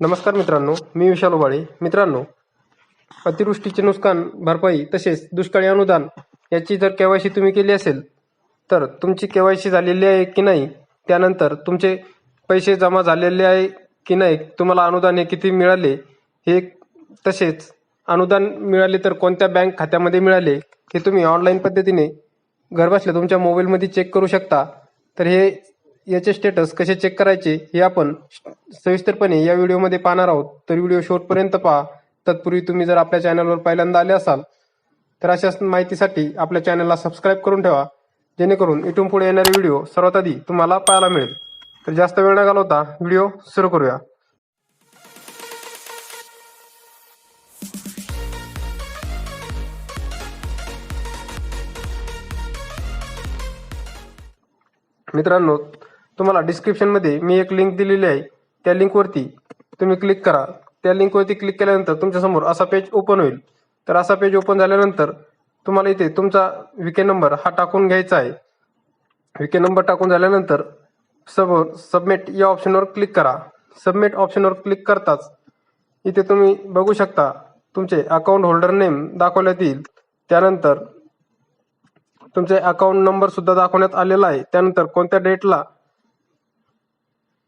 नमस्कार मित्रांनो मी विशाल उबाळे. मित्रांनो अतिवृष्टीचे नुकसान भरपाई तसेच दुष्काळी अनुदान याची जर केवायसी तुम्ही केली असेल तर तुमची केवायसी झालेली आहे की नाही? त्यानंतर तुमचे पैसे जमा झालेले आहे की नाही? तुम्हाला अनुदान हे किती मिळाले? हे तसेच अनुदान मिळाले तर कोणत्या बँक खात्यामध्ये मिळाले? हे तुम्ही ऑनलाईन पद्धतीने घरबसल्या तुमच्या मोबाईलमध्ये चेक करू शकता. तर हे याचे स्टेटस कसे चेक करायचे हे आपण सविस्तरपणे या व्हिडिओमध्ये पाहणार आहोत. तर व्हिडिओ शेवटपर्यंत पहा. तत्पूर्वी तुम्ही जर आपल्या चॅनलवर पहिल्यांदा आले असाल तर अशा माहितीसाठी आपल्या चॅनलला सबस्क्राईब करून ठेवा. जेणेकरून इथून पुढे येणारे व्हिडिओ सर्वात आधी तुम्हाला पाहायला मिळेल. तर जास्त वेळ न घालवता व्हिडिओ सुरू करूया. मित्रांनो तुम्हाला डिस्क्रिप्शनमध्ये मी एक लिंक दिलेली आहे. त्या लिंकवरती तुम्ही क्लिक करा. त्या लिंकवरती क्लिक केल्यानंतर तुमच्यासमोर असा पेज ओपन होईल. तर असा पेज ओपन झाल्यानंतर तुम्हाला इथे तुमचा विके नंबर हा टाकून घ्यायचा आहे. विके नंबर टाकून झाल्यानंतर समोर सबमिट या ऑप्शनवर क्लिक करा. सबमिट ऑप्शनवर क्लिक करताच इथे तुम्ही बघू शकता तुमचे अकाउंट होल्डर नेम दाखवण्यात येईल. त्यानंतर तुमचे अकाउंट नंबर सुद्धा दाखवण्यात आलेला आहे. त्यानंतर कोणत्या डेटला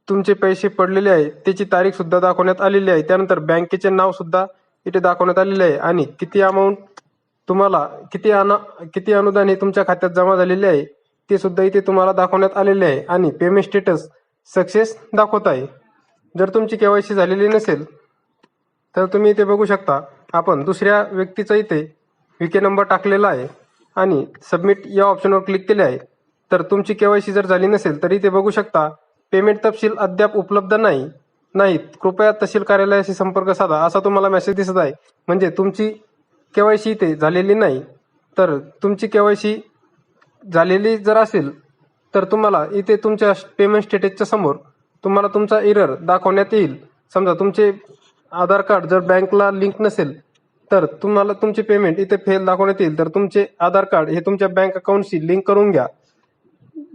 तुमचे पैसे पडलेले आहे त्याची तारीख सुद्धा दाखवण्यात आलेली आहे. त्यानंतर बँकेचे नाव सुद्धा इथे दाखवण्यात आलेले आहे. आणि किती अमाऊंट तुम्हाला किती अना किती अनुदान हे तुमच्या खात्यात जमा झालेले आहे ते सुद्धा इथे तुम्हाला दाखवण्यात आलेले आहे. आणि पेमेंट स्टेटस सक्सेस दाखवत आहे. जर तुमची केवायसी झालेली नसेल तर तुम्ही इथे बघू शकता आपण दुसऱ्या व्यक्तीचा इथे विके नंबर टाकलेला आहे. आणि सबमिट या ऑप्शनवर क्लिक केले आहे. तर तुमची केवायसी जर झाली नसेल तर इथे बघू शकता पेमेंट तपशील अद्याप उपलब्ध नाही नाहीत. कृपया तहसील कार्यालयाशी संपर्क साधा असा तुम्हाला मेसेज दिसत आहे. म्हणजे तुमची केवायसी इथे झालेली नाही. तर तुमची केवायसी झालेली जर असेल तर तुम्हाला इथे तुमच्या पेमेंट स्टेटसच्या समोर तुम्हाला तुमचा एरर दाखवण्यात येईल. समजा तुमचे आधार कार्ड जर बँकला लिंक नसेल तर तुम्हाला तुमचे पेमेंट इथे फेल दाखवण्यात येईल. तर तुमचे आधार कार्ड हे तुमच्या बँक अकाउंटशी लिंक करून घ्या.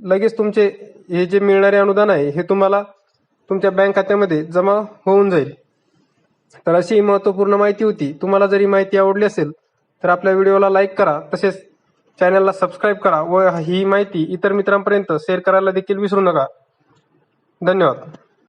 लगेच तुमचे हे जे मिळणारे अनुदान आहे हे तुम्हाला तुमच्या बँक खात्यामध्ये जमा होऊन जाईल. तर अशी ही महत्त्वपूर्ण माहिती होती. तुम्हाला जरी माहिती आवडली असेल तर आपल्या व्हिडिओला लाईक करा तसेच चॅनलला सबस्क्राईब करा व ही माहिती इतर मित्रांपर्यंत शेअर करायला देखील विसरू नका. धन्यवाद.